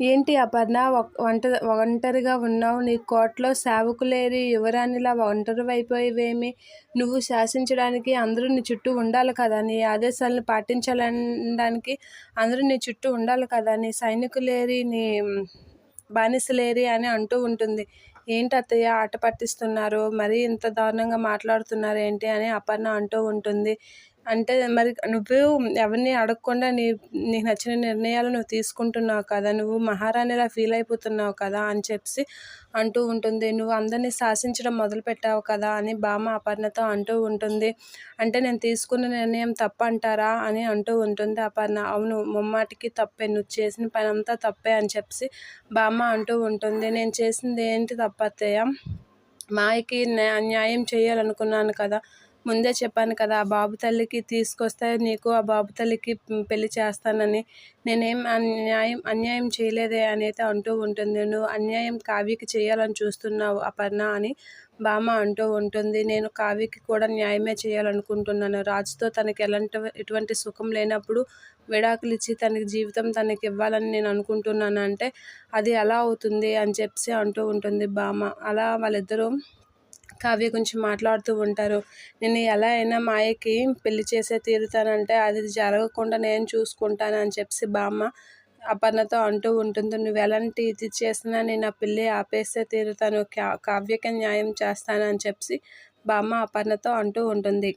ఏంటి అపర్ణ? వంట ఒంటరిగా ఉన్నావు. నీ కోటలో సేవకులేరి యువరాణిలా ఒంటరివైపోయేవేమి నువ్వు శాసించడానికి అందరూ నీ చుట్టూ ఉండాలి కదా. నీ ఆదేశాలను పాటించాలనడానికి అందరూ నీ చుట్టూ ఉండాలి కదా. నీ సైనికులేరి నీ బానిసలేరి అని అంటూ ఉంటుంది. ఏంటి అత్తయ్య ఆట పట్టిస్తున్నారు? మరీ ఇంత దారుణంగా మాట్లాడుతున్నారు ఏంటి అని అపర్ణ అంటూ ఉంటుంది. అంటే మరి నువ్వు ఎవరిని అడగకుండా నీ నీకు నచ్చిన నిర్ణయాలు నువ్వు తీసుకుంటున్నావు కదా నువ్వు మహారాణిలా ఫీల్ అయిపోతున్నావు కదా అని చెప్పి అంటూ ఉంటుంది. నువ్వు అందరినీ శాసించడం మొదలుపెట్టావు కదా అని బామ్మ అపర్ణతో అంటూ ఉంటుంది. అంటే నేను తీసుకున్న నిర్ణయం తప్పు అంటారా అని అంటూ ఉంటుంది అపర్ణ. అవును ముమ్మాటికి తప్పే నువ్వు చేసిన పని అంతా తప్పే అని చెప్పి బామ్మ అంటూ ఉంటుంది. నేను చేసింది ఏంటి తప్పత్తయ్య? మాయకి న్యా- న్యాయం చేయాలనుకున్నాను కదా. ముందే చెప్పాను కదా ఆ బాబు తల్లికి తీసుకొస్తే నీకు ఆ బాబు తల్లికి పెళ్ళి చేస్తానని నేనేం అన్యాయం అన్యాయం చేయలేదే అనేది అంటూ ఉంటుంది. నువ్వు అన్యాయం కావ్యకి చేయాలని చూస్తున్నావు అపర్ణ అని బామ అంటూ ఉంటుంది. నేను కావ్యకి కూడా న్యాయమే చేయాలనుకుంటున్నాను. రాజుతో తనకి ఎలాంటి ఎటువంటి సుఖం లేనప్పుడు విడాకులు ఇచ్చి తనకి జీవితం తనకి ఇవ్వాలని నేను అనుకుంటున్నాను అంటే అది ఎలా అవుతుంది అని చెప్పి అంటూ ఉంటుంది బామ అలా వాళ్ళిద్దరూ కావ్య గురించి మాట్లాడుతూ ఉంటారు. నేను ఎలా అయినా మాయకి పెళ్ళి చేసే తీరుతానంటే అది జరగకుండా నేను చూసుకుంటాను అని చెప్పి బామ్మ అపర్ణతో అంటూ ఉంటుంది. నువ్వు ఎలాంటి ఇది చేసినా నేను ఆ పెళ్ళి ఆపేస్తే తీరుతాను. కా- కావ్యకి న్యాయం చేస్తాను అని చెప్పి బామ్మ అపర్ణతో అంటూ ఉంటుంది.